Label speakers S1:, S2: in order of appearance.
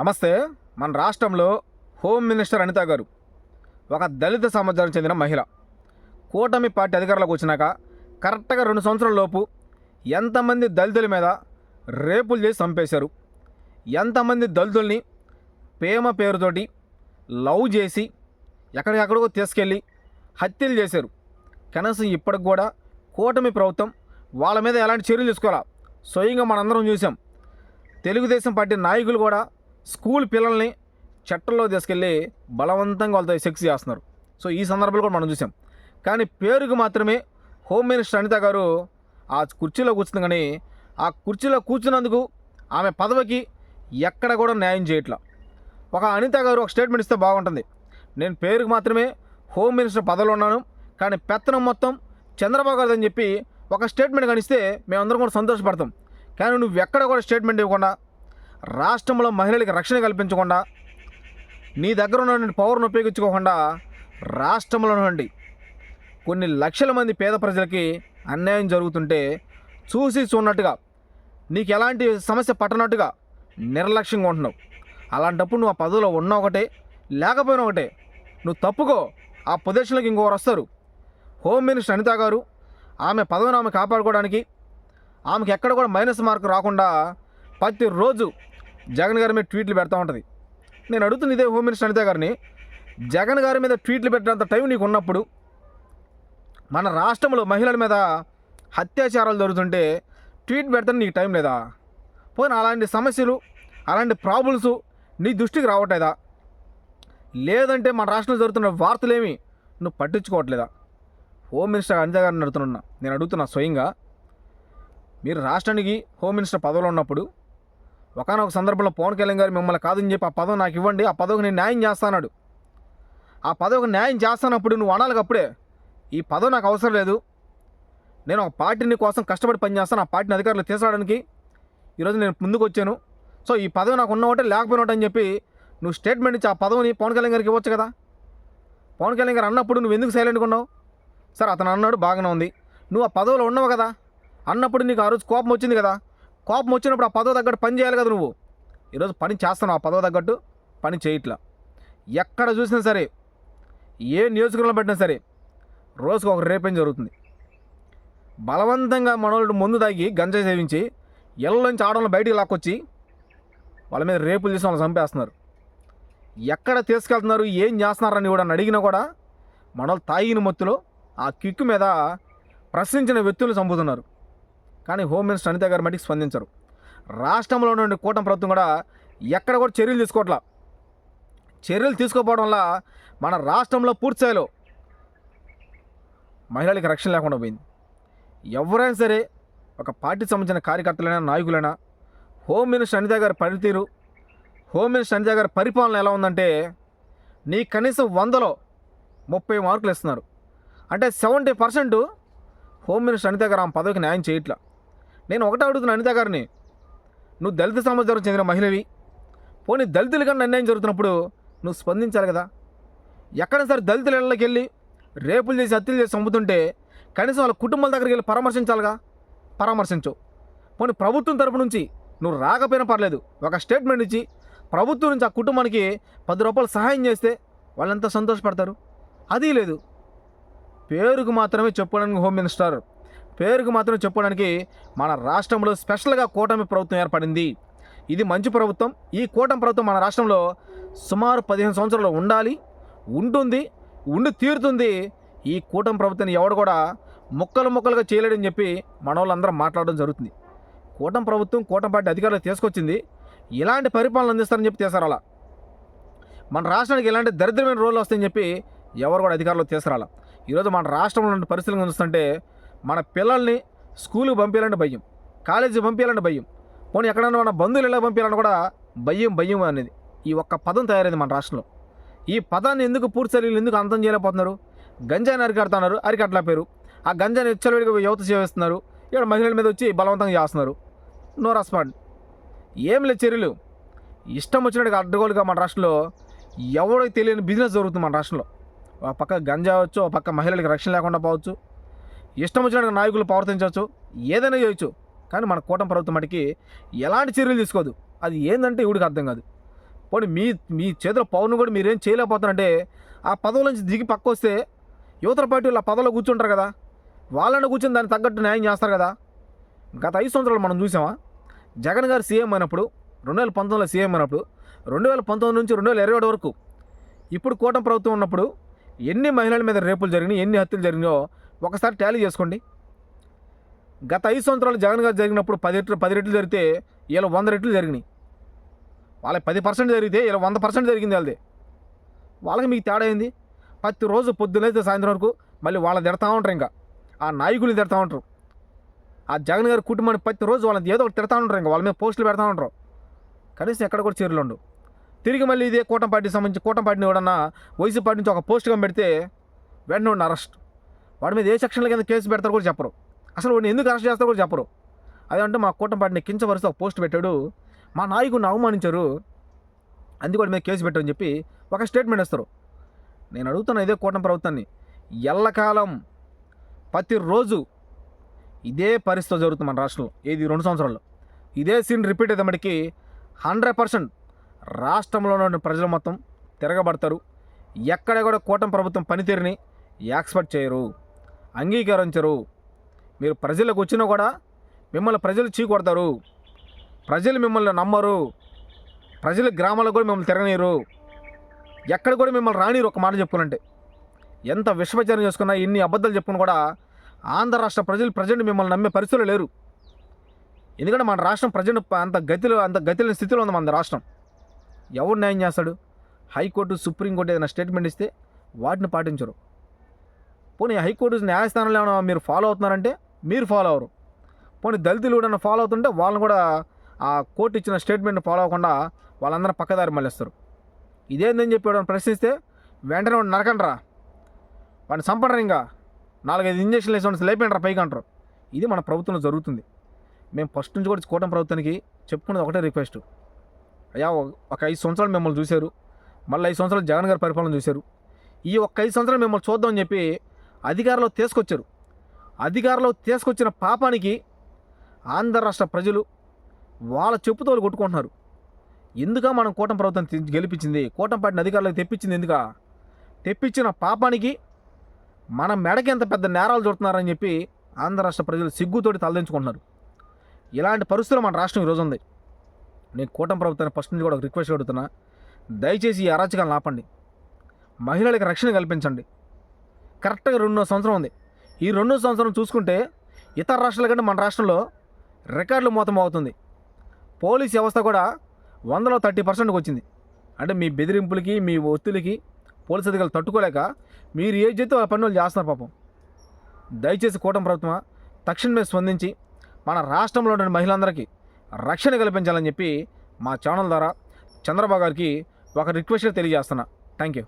S1: నమస్తే మన రాష్ట్రంలో హోమ్ మినిస్టర్ అనిత గారు ఒక దళిత సమాజానికి చెందిన మహిళ. కూటమి పార్టీ అధికారులకు వచ్చినాక కరెక్ట్గా రెండు సంవత్సరాల లోపు ఎంతమంది దళితుల మీద రేపులు చేసి చంపేశారు. ఎంతమంది దళితుల్ని ప్రేమ పేరుతోటి లవ్ చేసి ఎక్కడికెక్కడికో తీసుకెళ్ళి హత్యలు చేశారు. కనీసం ఇప్పటికి కూడా కూటమి ప్రభుత్వం వాళ్ళ మీద ఎలాంటి చర్యలు తీసుకోవాలా? స్వయంగా మనందరం చూసాం తెలుగుదేశం పార్టీ నాయకులు కూడా స్కూల్ పిల్లల్ని చట్టంలో తీసుకెళ్ళి బలవంతంగా వాళ్ళతో సెక్స్ చేస్తున్నారు. సో ఈ సందర్భంలో కూడా మనం చూసాం. కానీ పేరుకు మాత్రమే హోమ్ మినిస్టర్ అనిత గారు ఆ కుర్చీలో కూర్చుంది కానీ ఆ కుర్చీలో కూర్చున్నందుకు ఆమె పదవికి ఎక్కడ కూడా న్యాయం చేయట్లా. ఒక అనిత గారు ఒక స్టేట్మెంట్ ఇస్తే బాగుంటుంది. నేను పేరుకు మాత్రమే హోమ్ మినిస్టర్ పదవిలో ఉన్నాను. కానీ పెత్తనం మొత్తం చంద్రబాబు గారు అని చెప్పి ఒక స్టేట్మెంట్ కనిస్తే మేమందరం కూడా సంతోషపడతాం. కానీ నువ్వు ఎక్కడ కూడా స్టేట్మెంట్ ఇవ్వకుండా రాష్ట్రంలో మహిళలకు రక్షణ కల్పించకుండా నీ దగ్గర ఉన్నటువంటి పవర్ను ఉపయోగించుకోకుండా రాష్ట్రంలో నుండి కొన్ని లక్షల మంది పేద ప్రజలకి అన్యాయం జరుగుతుంటే చూసి చూడనట్టుగా నీకు ఎలాంటి సమస్య పట్టనట్టుగా నిర్లక్ష్యంగా ఉంటున్నావు. అలాంటప్పుడు నువ్వు ఆ పదవిలో ఉన్న ఒకటే లేకపోయినా ఒకటే నువ్వు తప్పుకో ఆ పొజిషన్లోకి ఇంకొకరు వస్తారు. హోమ్ మినిస్టర్ అనిత గారు ఆమె పదవిని ఆమె కాపాడుకోవడానికి ఆమెకు ఎక్కడ కూడా మైనస్ మార్క్ రాకుండా ప్రతిరోజు జగన్ గారి మీద ట్వీట్లు పెడతా ఉంటుంది. నేను అడుగుతుంది ఇదే హోమ్ మినిస్టర్ అనిత గారిని జగన్ గారి మీద ట్వీట్లు పెట్టినంత టైం నీకు ఉన్నప్పుడు మన రాష్ట్రంలో మహిళల మీద అత్యాచారాలు జరుగుతుంటే ట్వీట్ పెడతాను నీకు టైం లేదా? పోయిన అలాంటి సమస్యలు అలాంటి ప్రాబ్లమ్స్ నీ దృష్టికి రావట్లేదా? లేదంటే మన రాష్ట్రంలో జరుగుతున్న వార్తలేమి నువ్వు పట్టించుకోవట్లేదా? హోమ్ మినిస్టర్ అనిత గారిని అడుగుతున్నా నేను అడుగుతున్నా స్వయంగా. మీరు రాష్ట్రానికి హోమ్ మినిస్టర్ పదవిలో ఉన్నప్పుడు ఒకనొక సందర్భంలో పవన్ కళ్యాణ్ గారు మిమ్మల్ని కాదని చెప్పి ఆ పదవి నాకు ఇవ్వండి ఆ పదవికి నేను న్యాయం చేస్తానాడు ఆ పదవికి న్యాయం చేస్తానప్పుడు నువ్వు అనాలి అప్పుడే ఈ పదవి నాకు అవసరం లేదు. నేను ఒక పార్టీని కోసం కష్టపడి పనిచేస్తాను ఆ పార్టీని అధికారులు తీసుకురావడానికి ఈరోజు నేను ముందుకు వచ్చాను. సో ఈ పదవి నాకు ఉన్న ఒకటే లేకపోయిన ఒకటి అని చెప్పి నువ్వు స్టేట్మెంట్ ఇచ్చి ఆ పదవిని పవన్ కళ్యాణ్ గారికి ఇవ్వచ్చు కదా? పవన్ కళ్యాణ్ గారు అన్నప్పుడు నువ్వు ఎందుకు సైలెంట్గా ఉన్నావు? సార్ అతను అన్నాడు బాగానే ఉంది. నువ్వు ఆ పదవిలో ఉన్నావు కదా? అన్నప్పుడు నీకు ఆ రోజు కోపం వచ్చింది కదా? కోపం వచ్చినప్పుడు ఆ పదవి తగ్గట్టు పని చేయాలి కదా నువ్వు. ఈరోజు పని చేస్తున్నావు ఆ పదవి తగ్గట్టు పని చేయట్లా. ఎక్కడ చూసినా సరే ఏ నియోజకవర్గంలో పెట్టినా సరే రోజుకు ఒక రేపేం జరుగుతుంది? బలవంతంగా మనోళ్ళు ముందు తాగి గంజాయి సేవించి ఇళ్ళలోంచి ఆడవాళ్ళని బయటికి లాక్కొచ్చి వాళ్ళ మీద రేపులు చేసి వాళ్ళని చంపేస్తున్నారు. ఎక్కడ తీసుకెళ్తున్నారు ఏం చేస్తున్నారని కూడా అని అడిగినా కూడా మనోళ్ళు తాగిన మత్తులో ఆ కిక్కు మీద ప్రశ్నించిన వ్యక్తులు చంపుతున్నారు. కానీ హోమ్ మినిస్టర్ అనిత గారు మటుకు స్పందించరు. రాష్ట్రంలో ఉన్నటువంటి కూటమి ప్రభుత్వం కూడా ఎక్కడ కూడా చర్యలు తీసుకోవట్లా చర్యలు తీసుకోకపోవడం వల్ల మన రాష్ట్రంలో పూర్తిస్థాయిలో మహిళలకి రక్షణ లేకుండా పోయింది. ఎవరైనా సరే ఒక పార్టీకి సంబంధించిన కార్యకర్తలైనా నాయకులైనా హోమ్ మినిస్టర్ అనిత గారి పనితీరు హోమ్ మినిస్టర్ అనిత గారి పరిపాలన ఎలా ఉందంటే నీ కనీసం వందలో ముప్పై మార్కులు ఇస్తున్నారు. అంటే seventy percent home minister Anitha గారు ఆమె పదవికి న్యాయం చేయట్లా. నేను ఒకటే అడుగుతున్నా అనిత గారిని. నువ్వు దళిత సమాజానికి చెందిన మహిళవి. పోనీ దళితులు కన్నా అన్యాయం జరుగుతున్నప్పుడు నువ్వు స్పందించాలి కదా. ఎక్కడ సరే దళితుల ఇళ్ళకి వెళ్ళి రేపులు చేసి హత్యలు చేసి చంపుతుంటే కనీసం వాళ్ళ కుటుంబాల దగ్గరికి వెళ్ళి పరామర్శించాలిగా? పరామర్శించు. పోనీ ప్రభుత్వం తరపు నుంచి నువ్వు రాకపోయినా పర్లేదు. ఒక స్టేట్మెంట్ ఇచ్చి ప్రభుత్వం నుంచి ఆ కుటుంబానికి పది రూపాయలు సహాయం చేస్తే వాళ్ళు సంతోషపడతారు? అది లేదు. పేరుకు మాత్రమే చెప్పుకోవడానికి హోమ్ మినిస్టర్ పేరుకు మాత్రం చెప్పుకోవడానికి మన రాష్ట్రంలో స్పెషల్గా కూటమి ప్రభుత్వం ఏర్పడింది. ఇది మంచి ప్రభుత్వం. ఈ కూటమి ప్రభుత్వం మన రాష్ట్రంలో సుమారు పదిహేను సంవత్సరాలు ఉండాలి ఉంటుంది ఉండి తీరుతుంది. ఈ కూటమి ప్రభుత్వాన్ని ఎవడు కూడా ముక్కలు ముక్కలుగా చేయలేడని చెప్పి మన వాళ్ళందరం మాట్లాడడం జరుగుతుంది. కూటమి ప్రభుత్వం కూటమి పార్టీ అధికారులు తీసుకొచ్చింది. ఇలాంటి పరిపాలన అందిస్తారని చెప్పి తీసారు అలా. మన రాష్ట్రానికి ఇలాంటి దరిద్రమైన రోజులు వస్తాయని చెప్పి ఎవరు కూడా అధికారులు తీసుకురాల ఈరోజు మన రాష్ట్రంలో ఉన్న పరిస్థితులు చూస్తుంటే మన పిల్లల్ని స్కూల్కి పంపించాలంటే భయం కాలేజీకి పంపించాలంటే భయం. పోనీ ఎక్కడైనా మన బంధువులు ఎలా పంపించాలని కూడా భయం భయం అనేది. ఈ ఒక్క పదం తయారైంది మన రాష్ట్రంలో. ఈ పదాన్ని ఎందుకు పూర్తి చర్యలు ఎందుకు అంతం చేయలేకపోతున్నారు? గంజాయిని అరికడుతున్నారు అరికట్ల పేరు ఆ గంజాని విచ్చలవిడిగా యువత చేస్తున్నారు ఇక్కడ మహిళల మీద వచ్చి బలవంతంగా చేస్తున్నారు. No respond. ఏం లేదు చర్యలు. ఇష్టం వచ్చినట్టుగా అడ్డగోలుగా మన రాష్ట్రంలో ఎవరికి తెలియని బిజినెస్ జరుగుతుంది మన రాష్ట్రంలో. ఒక పక్క గంజా అవచ్చు ఒక పక్క మహిళలకు రక్షణ లేకుండా పోవచ్చు. ఇష్టం వచ్చినట్టు నాయకులు ప్రవర్తించవచ్చు ఏదైనా చేయొచ్చు. కానీ మన కూటమి ప్రభుత్వం మటుకి ఎలాంటి చర్యలు తీసుకోదు. అది ఏంటంటే ఇవిడికి అర్థం కాదు. పోనీ మీ మీ చేతిలో పవన్ కూడా మీరేం చేయలేకపోతున్నారంటే ఆ పదవుల నుంచి దిగి పక్క వస్తే యువతల పార్టీ వాళ్ళ ఆ పదవిలో కూర్చుంటారు కదా. వాళ్ళని కూర్చొని దానికి తగ్గట్టు న్యాయం చేస్తారు కదా. గత ఐదు సంవత్సరాలు మనం చూసామా? జగన్ గారు సీఎం అయినప్పుడు రెండు వేల పంతొమ్మిదిలో సీఎం అయినప్పుడు రెండు వేల పంతొమ్మిది నుంచి రెండు వేల ఇరవై ఒకటి వరకు ఇప్పుడు కూటమి ప్రభుత్వం ఉన్నప్పుడు ఎన్ని మహిళల మీద రేపులు జరిగినాయి ఎన్ని హత్యలు జరిగినాయో ఒకసారి టాలీ చేసుకోండి. గత ఐదు సంవత్సరాలు జగన్ గారు జరిగినప్పుడు పది రెట్లు పది రెట్లు జరిగితే ఇలా వంద రెట్లు జరిగినాయి. వాళ్ళకి పది పర్సెంట్ జరిగితే ఇలా వంద పర్సెంట్ జరిగింది వాళ్ళది. వాళ్ళకి మీకు తేడా ఏంది? ప్రతిరోజు పొద్దునైతే సాయంత్రం వరకు మళ్ళీ వాళ్ళని తిడతా ఉంటారు ఇంకా. ఆ నాయకుల్ని తిడతా ఉంటారు. ఆ జగన్ గారి కుటుంబాన్ని ప్రతిరోజు వాళ్ళని ఏదో ఒకటి తిడతా ఉంటారు ఇంకా. వాళ్ళ మీద పోస్టులు పెడతా ఉంటారు. కనీసం ఎక్కడ కూడా చీరలు ఉండవు. తిరిగి మళ్ళీ ఇదే కూటమి పార్టీకి సంబంధించి కూటమి పార్టీని కూడా వైసీపీ పార్టీ నుంచి ఒక పోస్ట్గా పెడితే వెంటనే అరెస్ట్. వాడి మీద ఏ సెక్షన్ల కింద కేసు పెడతారు కూడా చెప్పరు. అసలు వాడిని ఎందుకు అరెస్ట్ చేస్తారో కూడా చెప్పరు. అదంటే మా కూటమి పార్టీని ఒక పోస్ట్ పెట్టాడు. మా నాయకుడిని అవమానించారు. అందుకు వాడి మీద కేసు పెట్టని చెప్పి ఒక స్టేట్మెంట్ ఇస్తారు. నేను అడుగుతున్నా ఇదే కూటమి ప్రభుత్వాన్ని. ఎల్లకాలం ప్రతిరోజు ఇదే పరిస్థితి జరుగుతుంది మన రాష్ట్రంలో. ఏది రెండు సంవత్సరాల్లో. ఇదే సీన్ రిపీట్ అయ్యేమటికి హండ్రెడ్ పర్సెంట్ రాష్ట్రంలో ఉన్న ప్రజలు మొత్తం తిరగబడతారు. ఎక్కడెక్కడ కూటమి ప్రభుత్వం పనితీరుని ఎక్స్పెక్ట్ చేయరు. అంగీకరించరు. మీరు ప్రజలకు వచ్చినా కూడా మిమ్మల్ని ప్రజలు చీకొడతారు. ప్రజలు మిమ్మల్ని నమ్మరు. ప్రజల గ్రామాలకు కూడా మిమ్మల్ని తిరగనీరు ఎక్కడ కూడా మిమ్మల్ని రానిరు ఒక మాట చెప్పుకోనంటే ఎంత విశ్వచరణ చేసుకున్నా ఎన్ని అబద్ధాలు చెప్పుకున్నా కూడా ఆంధ్ర రాష్ట్ర ప్రజలు ప్రజెంట్ మిమ్మల్ని నమ్మే పరిస్థితులు లేరు. ఎందుకంటే మన రాష్ట్రం ప్రజెంట్ అంత గతిలో అంత గతిలేని స్థితిలో ఉంది మన రాష్ట్రం. ఎవరు న్యాయం చేస్తాడు? హైకోర్టు సుప్రీంకోర్టు ఏదైనా స్టేట్మెంట్ ఇస్తే వాటిని పాటించరు. పోనీ హైకోర్టు న్యాయస్థానంలో ఏమైనా మీరు ఫాలో అవుతున్నారంటే మీరు ఫాలో అవ్వరు పోనీ దళితులు కూడా ఫాలో అవుతుంటే వాళ్ళని కూడా ఆ కోర్టు ఇచ్చిన స్టేట్మెంట్ ఫాలో అవ్వకుండా వాళ్ళందరూ పక్కదారి మళ్ళిస్తారు. ఇదేందని చెప్పి వాడిని ప్రశ్నిస్తే వెంటనే వాడు నరకండ్రా. వాడిని చంపడరు ఇంకా. నాలుగైదు ఇంజక్షన్లు వేసి లేపండి పైకి అంటారు. ఇది మన ప్రభుత్వంలో జరుగుతుంది. మేము ఫస్ట్ నుంచి కూడా కూటమి ప్రభుత్వానికి చెప్పుకున్నది ఒకటే రిక్వెస్ట్ అయ్యా ఒక ఐదు సంవత్సరాలు మిమ్మల్ని చూశారు. మళ్ళీ ఐదు సంవత్సరాలు జగన్ గారి పరిపాలన చూశారు. ఈ ఒక్క ఐదు సంవత్సరాలు మిమ్మల్ని చూద్దామని చెప్పి అధికారంలో తీసుకొచ్చారు. అధికారంలో తీసుకొచ్చిన పాపానికి ఆంధ్ర రాష్ట్ర ప్రజలు వాళ్ళ చెప్పుతోలు కొట్టుకుంటున్నారు. ఎందుక మనం కూటమి ప్రభుత్వం గెలిపించింది? కూటమి పార్టీని అధికారులకు తెప్పించింది ఎందుక? తెప్పించిన పాపానికి మన మెడకి ఎంత పెద్ద నేరాలు చూడుతున్నారని చెప్పి ఆంధ్ర రాష్ట్ర ప్రజలు సిగ్గుతోటి తలదించుకుంటున్నారు. ఇలాంటి పరిస్థితులు మన రాష్ట్రం ఈరోజు ఉంది. నేను కూటమి ప్రభుత్వాన్ని ఫస్ట్ నుంచి కూడా రిక్వెస్ట్ అడుగుతున్నా. దయచేసి ఈ అరాచకాలను ఆపండి. మహిళలకు రక్షణ కల్పించండి. కరెక్ట్గా రెండో సంవత్సరం ఉంది. ఈ రెండో సంవత్సరం చూసుకుంటే ఇతర రాష్ట్రాల కంటే మన రాష్ట్రంలో రికార్డులు మోతం అవుతుంది. పోలీస్ వ్యవస్థ కూడా వందలో థర్టీ పర్సెంట్కి వచ్చింది. అంటే మీ బెదిరింపులకి మీ ఒత్తిడికి పోలీస్ అధికారులు తట్టుకోలేక మీరు ఏ చేస్తే వాళ్ళ పనులు చేస్తున్నారు పాపం. దయచేసి కూటమి ప్రభుత్వం తక్షణమే స్పందించి మన రాష్ట్రంలో ఉన్న మహిళలందరికీ రక్షణ కల్పించాలని చెప్పి మా ఛానల్ ద్వారా చంద్రబాబు గారికి ఒక రిక్వెస్ట్ తెలియజేస్తున్నా. Thank you